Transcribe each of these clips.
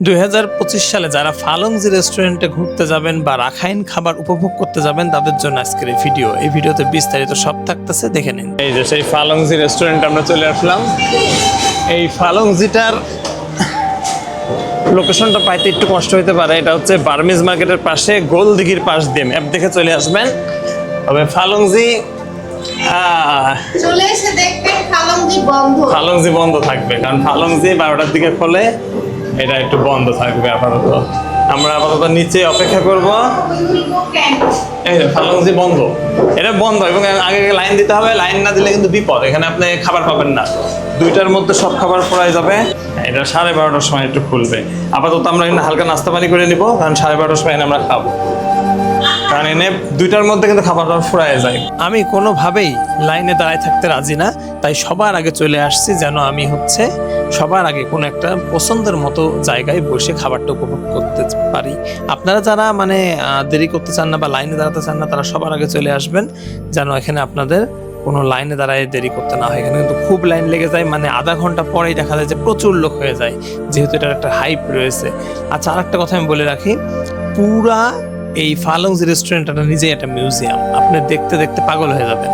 দুই হাজার পঁচিশ সালে যারা ফালংজি রেস্টুরেন্টে ঘুরতে যাবেন বা রাখাইন খাবার উপভোগ করতে যাবেন তাদের জন্য আজকের এই ভিডিও। এই ভিডিওতে বিস্তারিত সব থাকতেছে দেখে নিন। এই যে সেই ফালংজি রেস্টুরেন্ট আমরা চলে আসলাম। এই ফালংজিটার লোকেশনটা পাইতে একটু কষ্ট হতে পারে। এটা হচ্ছে বার্মিজ মার্কেটের পাশে গোলদিঘির পাশ দিয়ে ম্যাপ দেখে চলে আসবেন। তবে ফালংজি আহ, চলে এসে দেখবেন খালংজি বন্ধ। ফালংজি বন্ধ থাকবে কারণ ফালংজি বারোটার দিকে খোলে। এটা একটু বন্ধ থাকবে আপাতত। আমরা আপাতত নিচে অপেক্ষা করব। এই ফালংজি বন্ধ। এটা বন্ধ এবং আগে লাইন দিতে হবে, লাইন না দিলে কিন্তু বিপদ। এখানে আপনি খাবার পাবেন না। দুইটার মধ্যে সব খাবার পড়াই যাবে। এটা সাড়ে বারোটার সময় একটু খুলবে। আপাতত আমরা এখানে হালকা নাস্তা পানি করে নিব, কারণ সাড়ে বারোটার সময় এনে আমরা খাব। কারণ এনে দুইটার মধ্যে কিন্তু খাবার দাবার ফুরায় যায়। আমি কোনোভাবেই লাইনে দাঁড়ায় থাকতে রাজি না, তাই সবার আগে চলে আসছি যেন আমি হচ্ছে সবার আগে কোনো একটা পছন্দের মতো জায়গায় বসে খাবারটা উপভোগ করতে পারি। আপনারা যারা মানে দেরি করতে চান না বা লাইনে দাঁড়াতে চান না, তারা সবার আগে চলে আসবেন। যেন এখানে আপনাদের কোনো লাইনে দাঁড়ায় দেরি করতে না হয়। এখানে কিন্তু খুব লাইন লেগে যায় মানে আধা ঘণ্টা পরেই দেখা যায় যে প্রচুর লোক হয়ে যায়, যেহেতু এটার একটা হাইপ রয়েছে। আচ্ছা আর একটা কথা আমি বলে রাখি, পুরা এই ফালংস রেস্টুরেন্টটা নিজেই একটা মিউজিয়াম আপনি দেখতে দেখতে পাগল হয়ে যাবেন।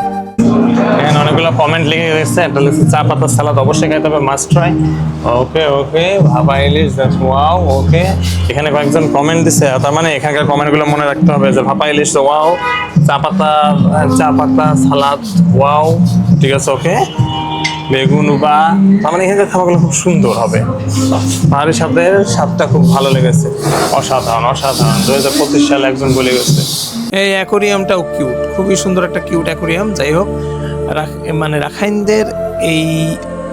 এখানে অনেকগুলো কমেন্ট লিখে গেছে একটা লিখছে, চা পাতা সালাদ অবশ্যই খাইতে হবে মাস্ট ট্রাই ওকে ওকে ভাবা ইলিশ ওয়াও ওকে এখানে কয়েকজন কমেন্ট দিছে তার মানে এখানকার কমেন্টগুলো মনে রাখতে হবে যে ভাপা ইলিশ ওয়াও চা পাতা চা পাতা সালাদ ওয়াও ঠিক আছে ওকে বেগুন বা, তার মানে এখানকার খাবারগুলো খুব সুন্দর হবে। পাহাড়ি স্বাদের স্বাদটা খুব ভালো লেগেছে। অসাধারণ অসাধারণ। দু হাজার পঁচিশ সালে একজন বলে গেছে, এই অ্যাকোরিয়ামটাও কিউট খুবই সুন্দর একটা কিউট অ্যাকোরিয়াম যাই হোক। মানে রাখাইনদের এই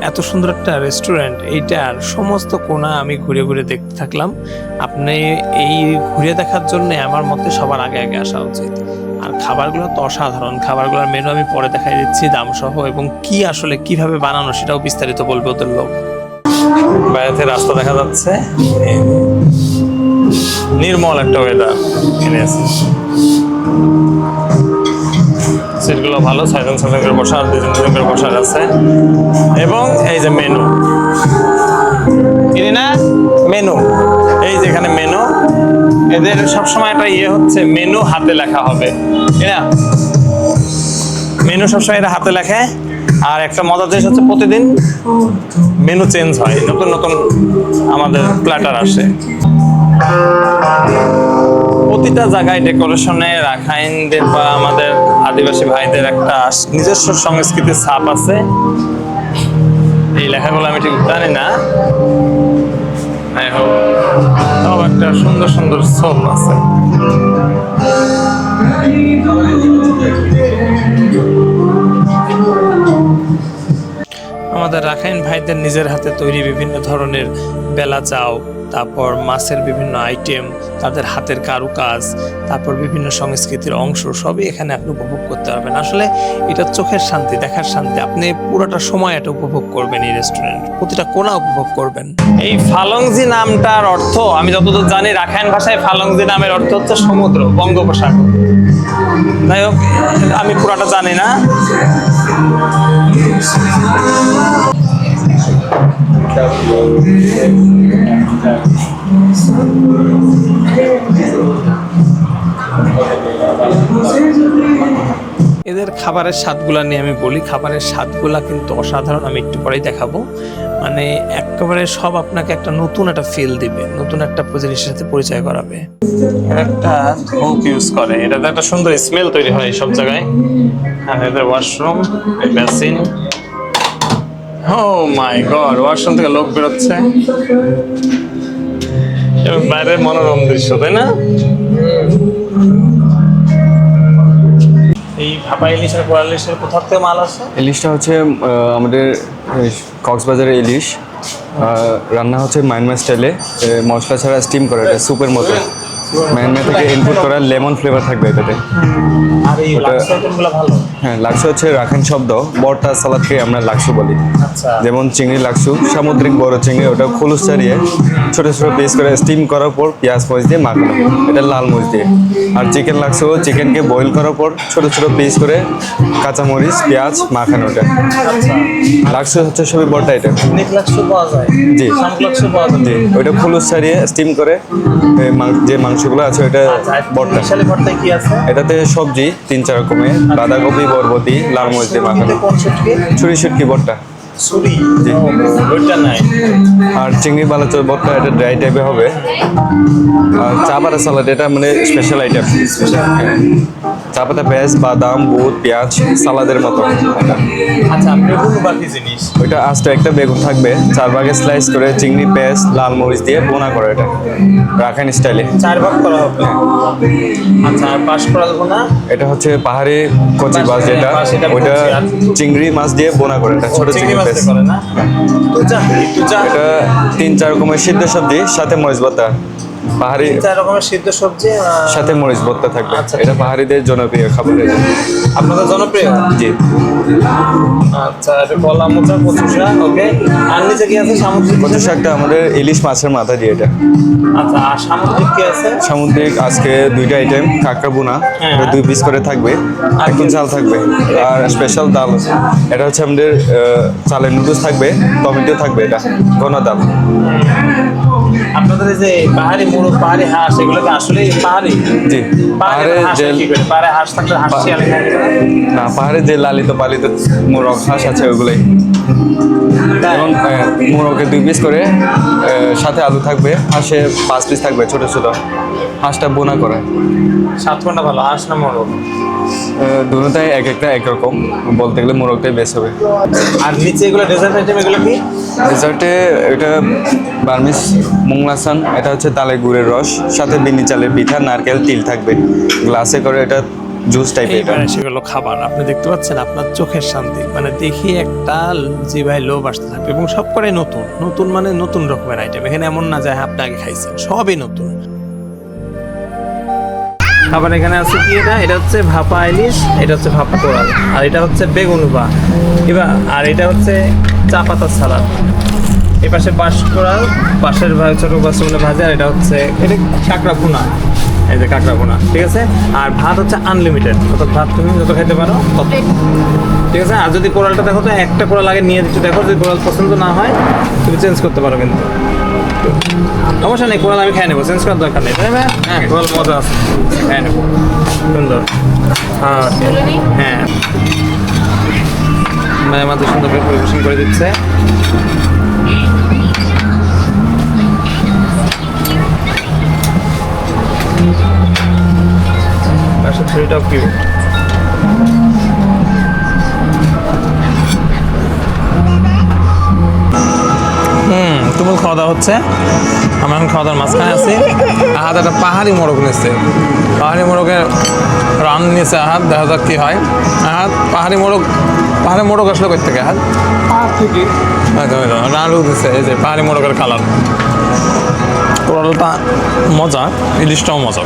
এত সুন্দর একটা রেস্টুরেন্ট এইটার সমস্ত কোণা আমি ঘুরে ঘুরে দেখতে থাকলাম। আপনি এই ঘুরে দেখার জন্য আমার মতে সবার আগে আগে আসা উচিত। আর খাবারগুলো তো অসাধারণ। খাবারগুলোর মেনু আমি পরে দেখাই দিচ্ছি দাম সহ এবং কি আসলে কীভাবে বানানো সেটাও বিস্তারিত বলবে ওদের লোক। বাইরে রাস্তা দেখা যাচ্ছে। নির্মল একটা ওয়েদার ভালো ছয়জন ছয়জন করে বসার দুজন দুজন করে বসার আছে এবং এই যে মেনু না? মেনু এই যে এখানে মেনু এদের সবসময় একটা ইয়ে হচ্ছে মেনু হাতে লেখা হবে। না? মেনু সবসময় এরা হাতে লেখে। আর একটা মজার জিনিস হচ্ছে প্রতিদিন মেনু চেঞ্জ হয়। নতুন নতুন আমাদের প্ল্যাটার আসে। প্রতিটা জায়গায় ডেকোরেশনে রাখাইনদের বা আমাদের আদিবাসী ভাইদের একটা নিজস্ব সংস্কৃতির ছাপ আছে। এই লেখাগুলো আমি ঠিক জানি না। একটা সুন্দর সুন্দর আছে। আমাদের রাখাইন ভাইদের নিজের হাতে তৈরি বিভিন্ন ধরনের বেলা চাও তারপর মাছের বিভিন্ন আইটেম তাদের হাতের কারুকাজ, তারপর বিভিন্ন সংস্কৃতির অংশ, সবই এখানে আপনি উপভোগ করতে পারবেন। আসলে এটা চোখের শান্তি, দেখার শান্তি। আপনি পুরোটা সময় এটা উপভোগ করবেন এই রেস্টুরেন্ট প্রতিটা কোণা উপভোগ করবেন। এই ফালংজি নামটার অর্থ, আমি যতদূর জানি, রাখাইন ভাষায় ফালংজি নামের অর্থ হচ্ছে সমুদ্র, বঙ্গোপসাগর। যাই হোক, আমি পুরাটা জানি না। এদের খাবারের স্বাদগুলা নিয়ে আমি বলি, খাবারের স্বাদগুলা কিন্তু অসাধারণ আমি একটু পরেই দেখাবো। মানে একেবারে সব আপনাকে একটা নতুন একটা ফিল দিবে, নতুন একটা জিনিসের সাথে পরিচয় করাবে। একটা ধূপ ইউজ করে এটাতে একটা সুন্দর স্মেল তৈরি হয় সব জায়গায়। আর এদের washroom basin oh my god washroom থেকে লোক বেরোচ্ছে। এবং বাইরের মনোরম দৃশ্য, তাই না? ইলিশের কোথা থেকে মাল ইলিশটা হচ্ছে আমাদের কক্সবাজারের ইলিশ। রান্না হচ্ছে মায়ানমার স্টাইলে। মশলা ছাড়া স্টিম করা এটা স্যুপের মতো। মায়ানমার থেকে ইনপুট করা লেমন ফ্লেভার থাকবে এটাতে। আর এই ভালো। হ্যাঁ লাক্সু হচ্ছে রাখান শব্দ বড়টা সালাদকে আমরা লাক্সু বলি। আচ্ছা। যেমন চিংড়ি লাক্সু সামুদ্রিক বড় চিংড়ি ওটা খুলুস ছাড়িয়ে ছোট ছোট পিস করে স্টিম করার পর পেঁয়াজ মরিচ দিয়ে মাখানো। এটা লাল মরিচ দিয়ে। আর চিকেন লাক্সু চিকেনকে বয়েল করার পর ছোট ছোট পিস করে কাঁচামরিচ পেঁয়াজ মাখানো ওটা লাক্সু হচ্ছে সবই বড়টা এটা। জি। জি ওইটা খুলুস ছাড়িয়ে স্টিম করে যে মাংসগুলো আছে ওইটা কি আছে? এটাতে সবজি তিন চার রকমের বাঁধাকপি বরবটি লাল মরিচ দিয়ে মাখানো ছুরি শুটকি বটটা। ছুরি। নাই। আর চিংড়ি বালাচর বটটা এটা ড্রাই টাইপে হবে। আর চা পাতা সালাড এটা মানে স্পেশাল আইটেম চা পাতা পেঁয়াজ বাদাম বুট পেঁয়াজ সালাদের মতো। আচ্ছা বেগুন বা জিনিস? ওইটা আস্তে একটা বেগুন থাকবে। চার ভাগে স্লাইস করে চিংড়ি পেঁয়াজ লাল মরিচ দিয়ে বোনা করে এটা। রাখাইন স্টাইলে চার ভাগ করা হবে। আচ্ছা আর পাশ করা যাব না? এটা হচ্ছে পাহাড়ি কচি মাছ যেটা। হ্যাঁ, এটা ওইটা চিংড়ি মাছ দিয়ে বোনা করে এটা ছোট চিংড়ি পেঁয়াজ। এটা তিন চার রকমের সিদ্ধ সবজি সাথে মরিচ ভর্তা পাহাড়ি চার রকমের সিদ্ধ সবজি সাথে মরিচ ভর্তা থাকবে। আচ্ছা, এটা পাহাড়িদের জনপ্রিয় খাবার আপনাদের জনপ্রিয়? জি। আচ্ছা এটা কলা মোচা কচু শাক ওকে। আর নিচে কি আছে সামুদ্রিক? কচু শাকটা আমাদের ইলিশ মাছের মাথা দিয়ে এটা। আচ্ছা আর সামুদ্রিক কি আছে? সামুদ্রিক আজকে দুইটা আইটেম কাঁকড়া বোনা হ্যাঁ। এটা দুই পিস করে থাকবে। আর একটু ঝাল থাকবে। আর স্পেশাল ডাল এটা হচ্ছে আমাদের চালের নুডলস থাকবে টমেটো থাকবে এটা ঘন ডাল। আপনাদের যে পাহাড়ি মুরগ পাহাড়ি হাঁস এগুলো কি আসলে পাহাড়ি? জি পাহাড়ে যে পাহাড়ে হাঁস থাকলে হাঁস শিয়ালে না? পাহাড়ে যে লালিত পালিত মোরগ হাঁস আছে ওগুলোই? এবং আহ, দুই পিস করে সাথে আলু থাকবে হাঁসে পাঁচ পিস থাকবে ছোট ছোট। হাঁসটা বোনা করে। সাত ঘণ্টা ভালো হাঁস না মোরগ? দুটাই এক একটা একরকম বলতে গেলে মোরগটাই বেশ হবে। আর নিচে এগুলো ডেজার্ট আইটেম এগুলো কি? ডেজার্টে এটা বার্মিস মোংলাসান, এটা হচ্ছে তালে গুড়ের রস, সাথে বিনি চালের পিঠা, নারকেল, তিল থাকবে। গ্লাসে করে এটা জুস টাইপের এটা। সেগুলো খাবার, আপনি দেখতে পাচ্ছেন আপনার চোখের শান্তি মানে দেখি একটা জিভায় লোভ আসতে থাকবে, এবং সব করে নতুন নতুন মানে নতুন রকমের আইটেম এখানে এমন না যায় আপনি আগে খাইছেন, সবই নতুন। খাবার এখানে আছে কি এটা? এটা হচ্ছে ভাপা ইলিশ, এটা হচ্ছে ভাপা কোরাল আর এটা হচ্ছে বেগুন বা এবার, আর এটা হচ্ছে চা পাতার সালাদ। এই পাশে বাঁশ কোরাল পাশের ছোট বাসগুলো ভাজা, আর এটা হচ্ছে এটা কাঁকড়া ভুনা। এই যে কাঁকড়া ভুনা, ঠিক আছে? আর ভাত হচ্ছে আনলিমিটেড অর্থাৎ ভাত তুমি যত খেতে পারো, তত। ঠিক আছে? আর যদি কোরালটা দেখো তো একটা কোরাল আগে নিয়ে দিচ্ছ দেখো, যদি কোরাল পছন্দ না হয়, তুমি চেঞ্জ করতে পারো কিন্তু। সমস্যা নেই কোরাল আমি খেয়ে নেব চেঞ্জ করার দরকার নেই হ্যাঁ কোরাল মজা আছে খেয়ে নেব। সুন্দর। হ্যাঁ. হ্যাঁ। আমাদের সুন্দর করে পরিবেশন করে দিচ্ছে। পাশের ছবিটাও কিউট হুম, তুমুল খাওয়া দাওয়া হচ্ছে। আমরা এখন খাওয়া দাওয়ার মাঝখানে আছি। আহাত একটা পাহাড়ি মোরগ নিচ্ছে। পাহাড়ি মোরগের রান নিয়েছে আহাত দেখা যাক কি হয়। আহাত পাহাড়ি মোড়ক পাহাড়ি মোড়ক আসলে কই থেকে আহাত? রানু দিচ্ছে এই যে পাহাড়ি মোড়কের কালার। কোরালটা মজা ইলিশটাও মজা।